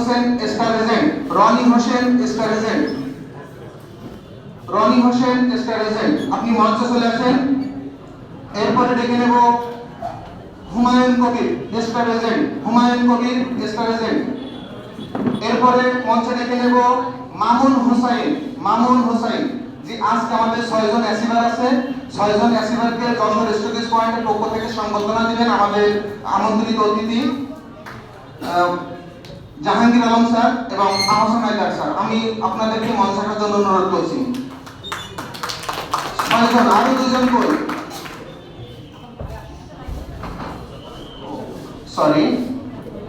Hossain star agent Roni Hossain star agent Roni Hossain star agent আপনি মঞ্চে চলে আসেন। এরপরে ডেকে নেব Humayun Kabir star agent Humayun Kabir star agent এরপরে মঞ্চে ডেকে নেব মামুন হোসাইন মামুন হোসাইন। যে আজকে আমাদের ছয়জন অ্যাসিভার আছে। ছয়জন অ্যাসিভারকে যশোর স্টুডিওস পয়েন্টের পক্ষ থেকে সংবর্ধনা দিবেন আমাদের আমন্ত্রিত অতিথি। জাহাঙ্গীর আলম স্যার এবং আহসান আইদার স্যার। আমি আপনাদেরকে মঞ্চ আসার জন্য অনুরোধ করছি। আরও দুজন কই? সরি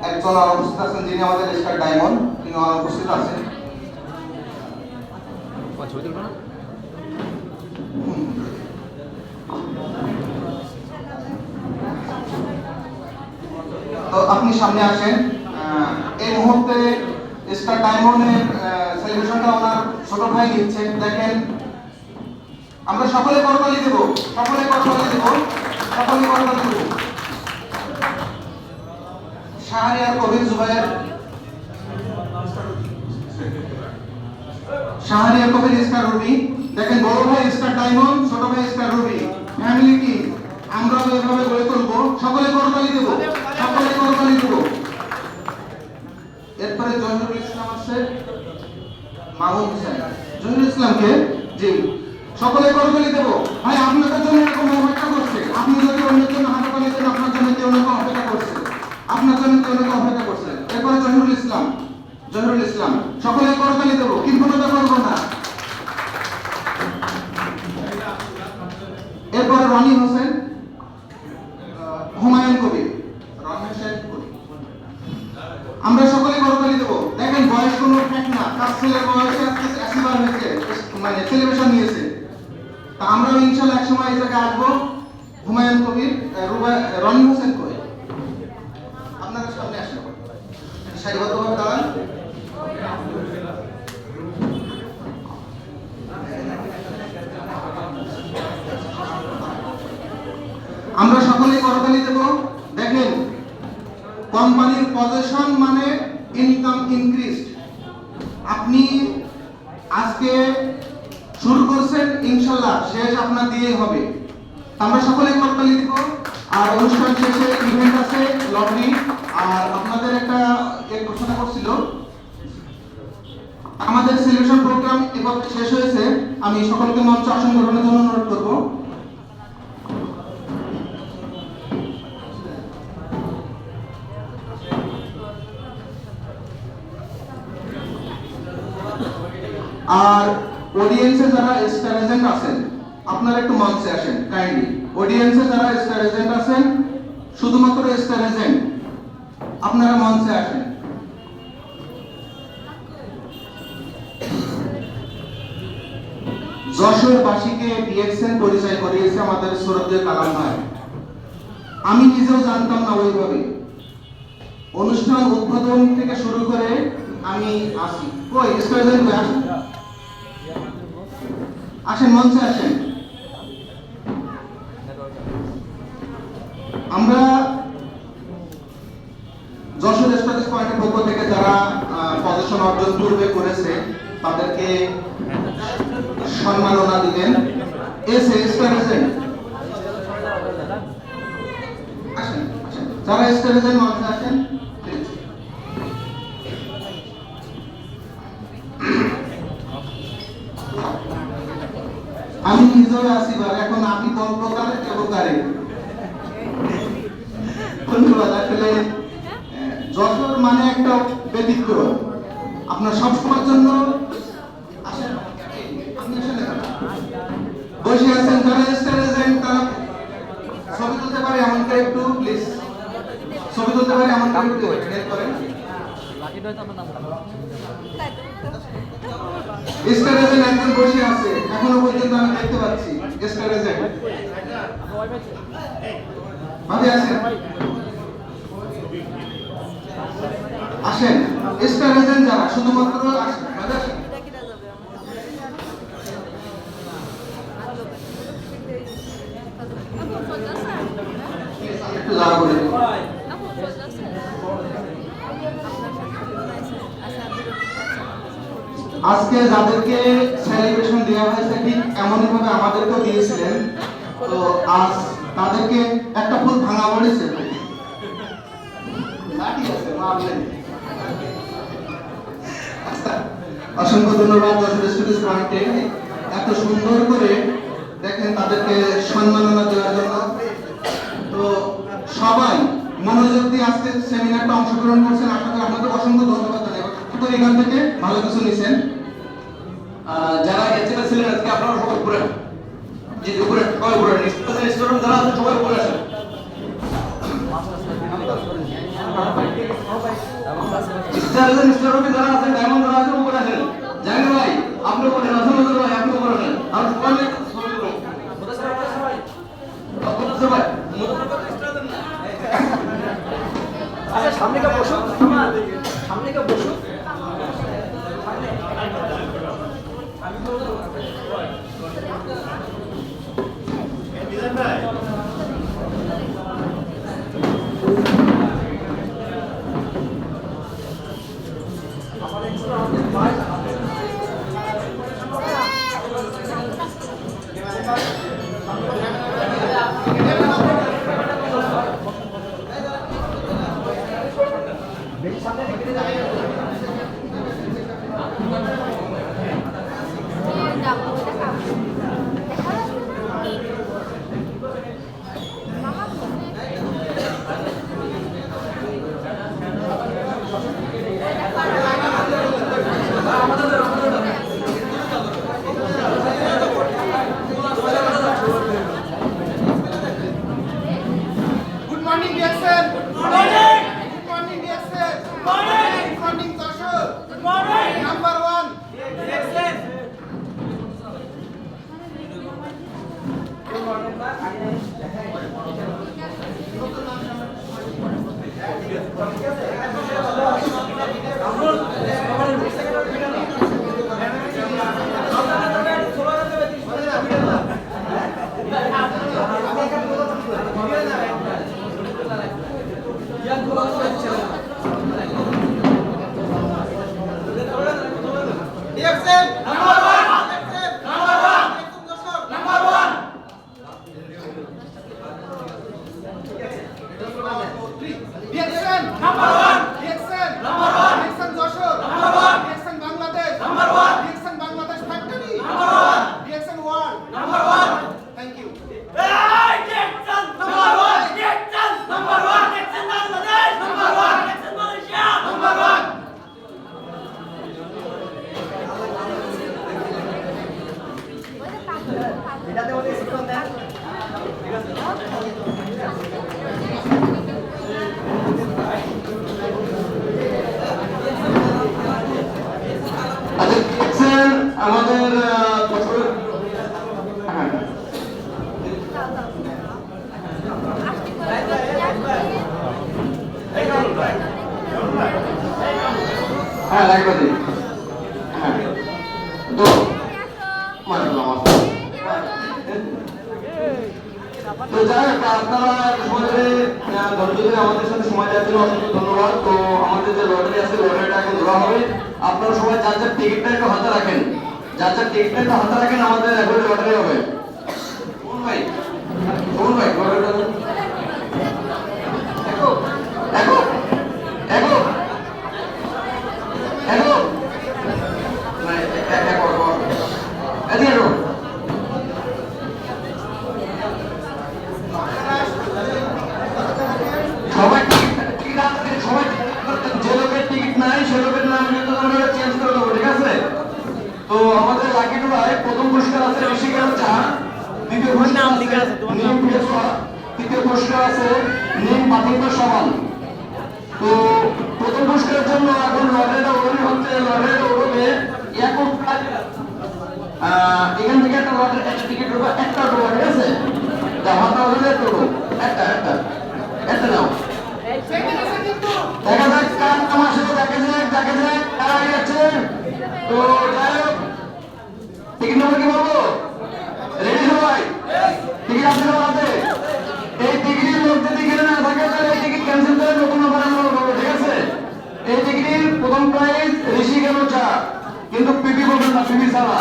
একজন অনুপস্থিত আছেন যিনি আমাদের স্টার ডায়মন্ড তিনি অনুপস্থিত আছেন। তো আপনি সামনে আসেন। এই মুহূর্তে স্টার ডায়মন্ডের সেলিব্রেশনটা ওনার ছোট ভাই নিচ্ছেন দেখেন, আমরা সকলে করতালি দেব, সকলে করতালি দেব, সকলে করতালি দেব। শাহরিয়ার কবির জুবাইর শাহরিয়ার কবির স্টার রবি। দেখেন, বড় ভাই স্টার ডায়মন্ড, ছোট ভাই স্টার রবি। ফ্যামিলি কি? আমরা এভাবে গড়ে তুলবো, সকলে করতালি দেব, সকলে করতালি দেব। এরপরে জহিরুল ইসলাম আছে মাহমুদ হোসেন। জহিরুল ইসলামকে জি, সকলে করতালি দেব। ভাই, আপনাদের জন্য এরকম অপেক্ষা করছে। আপনি যদি অন্যের জন্য হাঁটাতালি দেন আপনার জন্য কেউ না অপেক্ষা করছে। আপনার জন্য কেউ না অপেক্ষা করছে। এরপরে জহিরুল ইসলাম জহিরুল ইসলাম, সকলে করতালি দেব। কৃপণতা করব না? এরপরে রনি হোসেন আহ, হুমায়ুন কবির রনি হোসেন কবির আমরা সকলে করতালি দেবো দেখেন বয়স কোনো ফ্যাক্ট না তার ছেলের বয়সে আজকে অ্যাসিবার হয়েছে মানে সেলিব্রেশন নিয়েছে তা আমরাও ইনশাল্লাহ এক সময় এই জায়গায় আসব হুমায়ুন কবির আহ, রুবা- রনি হোসেন কবির আপনারা সামনে আসেন সারিবদ্ধভাবে দাঁড়ান আমরা সকলেই করতালি দেব দেখেন, কোম্পানির পজিশন মানে ইনকাম ইনক্রিজড আপনি আজকে শুরু করছেন, ইনশাল্লাহ শেষ আপনার দিয়ে হবে। আমরা সকলেই করতালি দিব। আর অনুষ্ঠান শেষে ইভেন্ট আছে লটারি আর আপনাদের একটা এক ঘোষণা করছিল। আমাদের সেলিব্রেশন প্রোগ্রাম এবার শেষ হয়েছে। আমি সকলকে মঞ্চ আসন গ্রহণের জন্য অনুরোধ করব। আর অডিয়েন্সে যারা স্টার এজেন্ট আছেন, আপনারা একটু মঞ্চে আসেন কাইন্ডলি অডিয়েন্সে যারা স্টার এজেন্ট আছেন, শুধুমাত্র স্টার এজেন্ট আপনারা মঞ্চে আসেন। যশোরবাসীকে ডিএক্সএন পরিচয় করিয়েছে আমাদের শ্রদ্ধেয় কালাম ভাই। আমি নিজেও জানতাম না ওইভাবে। অনুষ্ঠান উদ্বোধন থেকে শুরু করে আমি আসি। কই স্টার এজেন্ট আসেন। আসেন মঞ্চে আসেন। আমরা যশোর স্ট্যাটাস পয়েন্টের পক্ষ থেকে যারা পজিশন অর্জন পূর্বে করেছে, তাদেরকে সম্মাননা দিবেন। এসে স্টার আসেন যারা স্টার এজেন্ট মানে একটা ব্যতিক্রম। আপনার সব সময়ের জন্য। বসে আছেন যারা ছবি তুলতে পারে এমনটা একটু প্লিজ ছবি তুলতে পারে এমনটা একটু বসে আছে, এখনও পর্যন্ত আমি দেখতে পাচ্ছি আসেন। স্টার এজেন্ট যারা, শুধুমাত্র। আজকে যাদেরকে সেলিব্রেশন দেওয়া হয়েছে, ঠিক এমনই ভাবে আমাদেরকেও দিয়েছিলেন। তো আজ তাদেরকে একটা ফুল ভাঙা পড়েছে ঠিক আছে মারলেন অসংখ্য ধন্যবাদ স্টুডিওস ব্রান্ডকে এত সুন্দর করে দেখেন তাদেরকে সম্মাননা দেওয়ার জন্য। তো সবাই মনোযোগ দিয়ে আজকে সেমিনারটা অংশগ্রহণ করছেন। আশা করি আপনাদের অসংখ্য ধন্যবাদ জানাই। এখান থেকে ভালো কিছু নিছেন। যারা এখানে ছিলেন আজকে আপনারা সবাই। জি জি, উপরে সবাই। স্টুডেন্ট স্টুডেন্ট যারা আছেন সবাই উপরে আসেন। আপনি উপরে আসেন নাসির ভাই, আপনি উপরে আসেন। আর সবাই সবাই আচ্ছা সামনে কে বসুক। সামনে কে বসুক। হ্যাঁ লাগবে দিন হ্যাঁ। মাশাআল্লাহ মাশাআল্লাহ তো যাই আপনারা আহ, ধৈর্য আমাদের সাথে সময় দেওয়ার অসংখ্য ধন্যবাদ। তো আমাদের যে লটারি আছে লটারিটা এখন ধরা হবে। আপনারা সবাই যার যার টিকিটটা একটু হাতে রাখেন। যার যার টিকিটটা একটু হাতে রাখেন আমাদের এখন লটারি হবে। কোন ভাই? কোন ভাই? লটারিটা দেখা যাক কার আমার টিকিট নম্বর কি না থাকে, তাহলে টিকিট ক্যান্সেল করে ঠিক আছে? এই টিকিটের প্রথম প্রাইজ ঋষি গেল চা কিন্তু পিপি বলবেন না, পিপি সালা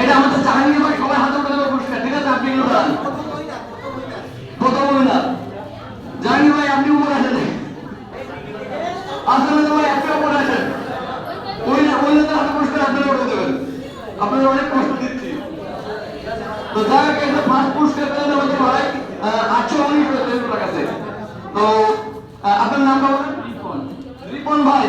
এটা আমাদের চাহিদা করে সবাই হাতে করে পুরস্কার। ঠিক আছে, আপনি কথা বলুন না জানি ভাই, আপনি উপরে আসেন। আসলে ভাই, আপনি উপরে আসেন। ওই না, ওই জন্য হাতে আপনারা অনেক কষ্ট। তো আপনার নামটা বলেন রিপন ভাই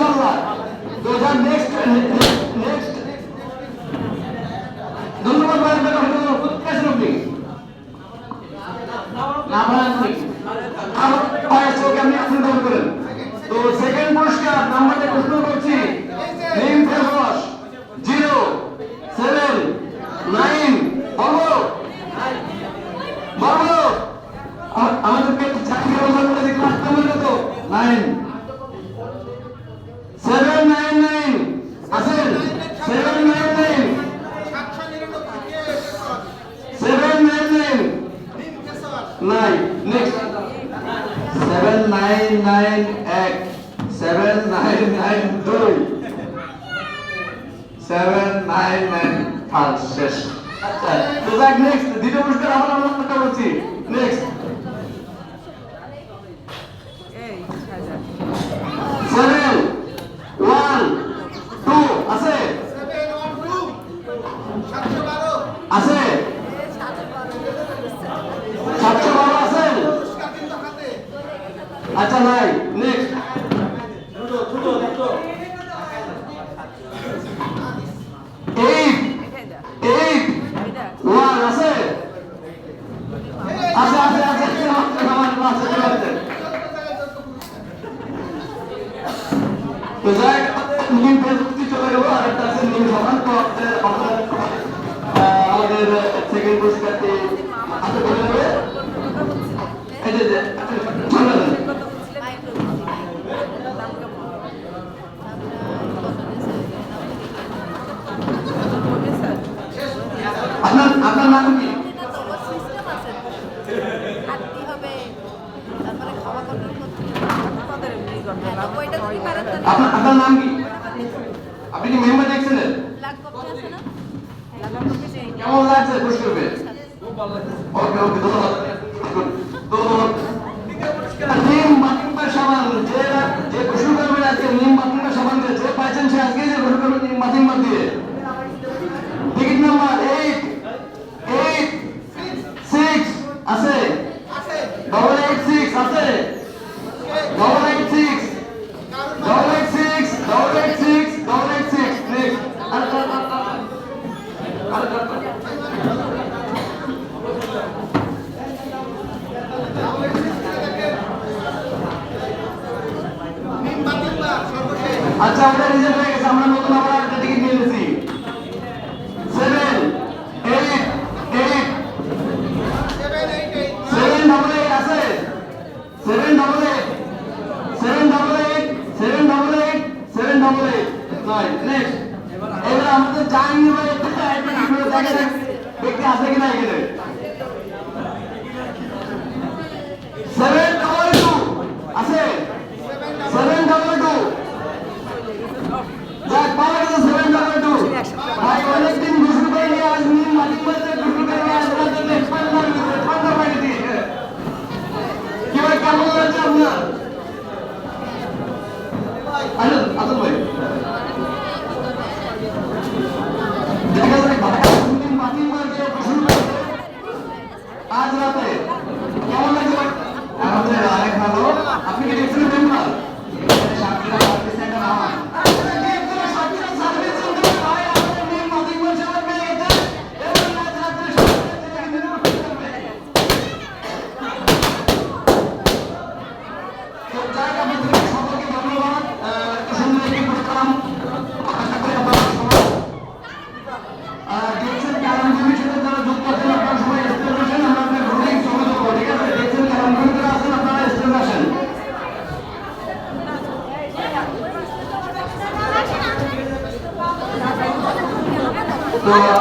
ইনশাআল্লাহ। দু নেক্সট নেক্সট ধন্যবাদ ভাই ম্যাডাম হলো উৎকাশ রবি তো সেকেন্ড পুরস্কার নাম্বারে প্রশ্ন করছি 開かない、ね、lá comigo. এবার আমাদের জাহাঙ্গীর ভাই একটু দেখে দেখি আছে কিনা এখানে। 와.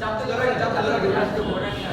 চারটে ধরেন চারটে ধরেন